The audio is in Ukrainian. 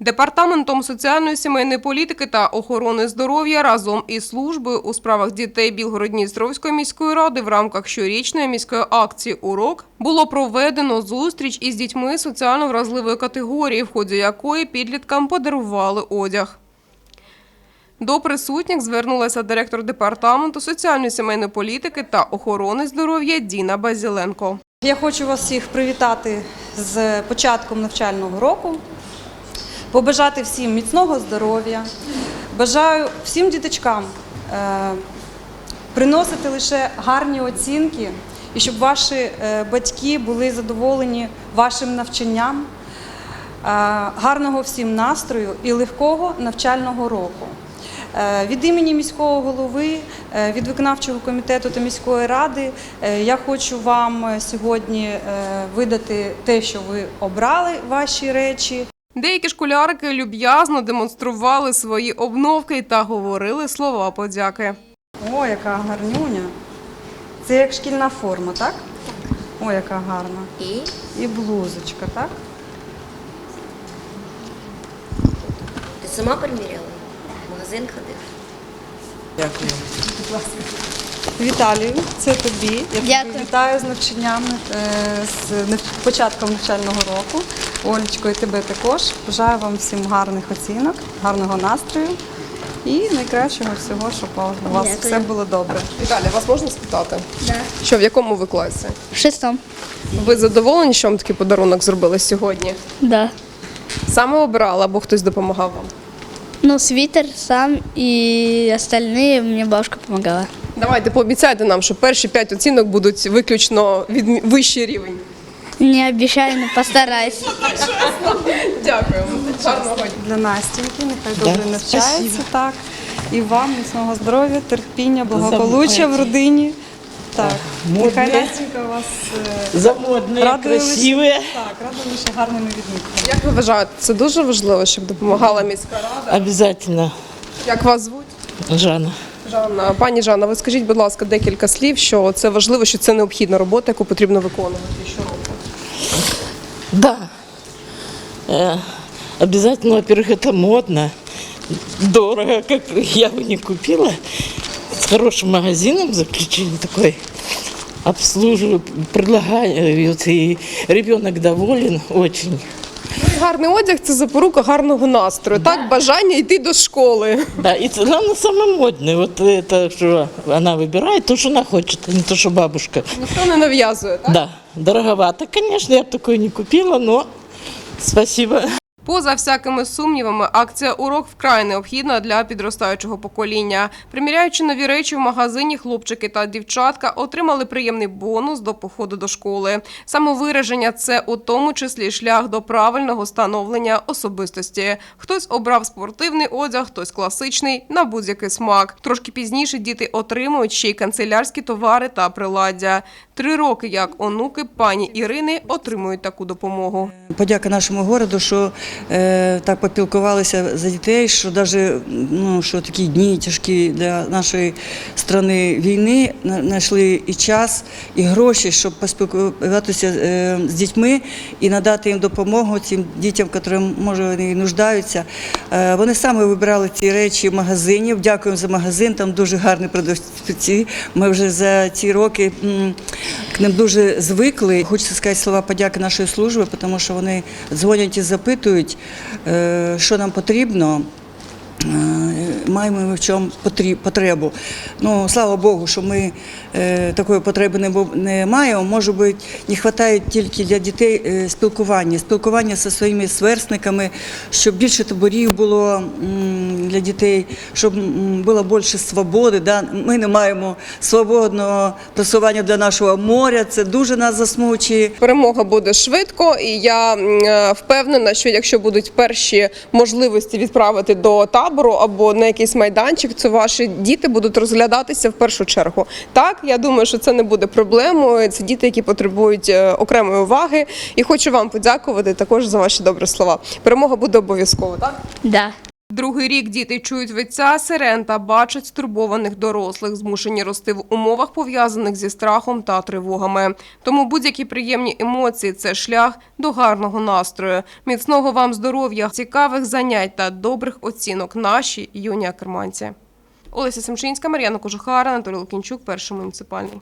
Департаментом соціальної сімейної політики та охорони здоров'я разом із службою у справах дітей Білгород-Дністровської міської ради в рамках щорічної міської акції Урок було проведено зустріч із дітьми соціально вразливої категорії, в ході якої підліткам подарували одяг. До присутніх звернулася директор департаменту соціальної сімейної політики та охорони здоров'я Діна Базіленко. Я хочу вас всіх привітати з початком навчального року, побажати всім міцного здоров'я. Бажаю всім діточкам е, приносити лише гарні оцінки і щоб ваші е, батьки були задоволені вашим навчанням, е, гарного всім настрою і легкого навчального року. Від імені міського голови, від виконавчого комітету та міської ради я хочу вам сьогодні видати те, що ви обрали ваші речі. Деякі школярики люб'язно демонстрували свої обновки та говорили слова подяки. О, яка гарнюня. Це як шкільна форма, так? О, яка гарна. І І блузочка, так? ти сама приміряла? В магазин ходив? Дякую. Віталію, це тобі. Я тебе Дякую. вітаю з навчанням, е, з початком навчального року. Олечко, і тебе також. Бажаю вам всім гарних оцінок, гарного настрою і найкращого всього, щоб у вас Дякую. все було добре. Віталія, вас можна спитати? Да. Що в якому ви класі? В шестом. Ви задоволені, що вам такий подарунок зробили сьогодні? Да. Саме обирали або хтось допомагав вам? Ну, свитер сам и остальные мне бабушка помогала. Давайте пообіцяйте нам, що перші п'ять оцінок будуть виключно від вищий рівень. Не обещаю, но постараюсь. Дякую. Гарного дня. Для Настіньки, нехай добре навчається, так. І вам міцного здоров'я, терпіння, благополуччя в родині. Так, нехай Настінька у вас е, Замодные, радує лише- красивые. Так, радує лише гарними відмітками. Як ви вважаєте, це дуже важливо, щоб допомагала міська рада? Обязательно, Як вас звуть? Жанна. Жанна, пані Жанна, ви скажіть, будь ласка, декілька слів, що це важливо, що це необхідна робота, яку потрібно виконувати щороку. Да. Э, обязательно, во-первых, это модно, дорого, как я бы не купила. С хорошим магазином заключили такой обслуживаю, предлагают, и ребенок доволен очень. Ну, і Гарний одяг це запорука гарного настрою. Так, бажання йти до школи. Да, и главное, самое модное, вот это, что она выбирает, то, что она хочет, а не то, что бабушка. Ніхто не нав'язує. Так? Да, дороговато, конечно, я бы такое не купила, но спасибо. Поза всякими сумнівами, акція урок вкрай необхідна для підростаючого покоління. Приміряючи нові речі в магазині, хлопчики та дівчатка отримали приємний бонус до походу до школи. Самовираження це у тому числі шлях до правильного становлення особистості. Хтось обрав спортивний одяг, хтось класичний на будь-який смак. Трошки пізніше діти отримують ще й канцелярські товари та приладдя. Три роки як онуки пані Ірини отримують таку допомогу. Подяка нашому городу, що так попілкувалися за дітей, що навіть ну, що такі дні тяжкі для нашої країни війни знайшли і час, і гроші, щоб поспілкуватися е, з дітьми і надати їм допомогу цим дітям, які може вони нуждаються. Е, вони саме вибирали ці речі в магазині. Дякуємо за магазин. Там дуже гарні продавці. Ми вже за ці роки к ним дуже звикли. Хочеться сказати слова подяки нашої служби, тому що вони дзвонять і запитують, е, що нам потрібно. Е, Маємо ми в чому потребу. Ну, слава Богу, що ми е, такої потреби не, маємо. Може бути, не вистачає тільки для дітей е, спілкування, спілкування зі своїми сверстниками, щоб більше таборів було для дітей, щоб було більше свободи. Да? Ми не маємо свободного просування для нашого моря. Це дуже нас засмучує. Перемога буде швидко, і я впевнена, що якщо будуть перші можливості відправити до табору або на якийсь майданчик, то ваші діти будуть розглядатися в першу чергу. Так, я думаю, що це не буде проблемою. Це діти, які потребують е, окремої уваги. І хочу вам подякувати також за ваші добрі слова. Перемога буде обов'язково. Так. Да. Другий рік діти чують витця сирен та бачать стурбованих дорослих, змушені рости в умовах, пов'язаних зі страхом та тривогами. Тому будь-які приємні емоції – це шлях до гарного настрою. Міцного вам здоров'я, цікавих занять та добрих оцінок наші юні акерманці. Олеся Семшинська, Мар'яна Кожухара, Анатолій Лукінчук, перший муніципальний.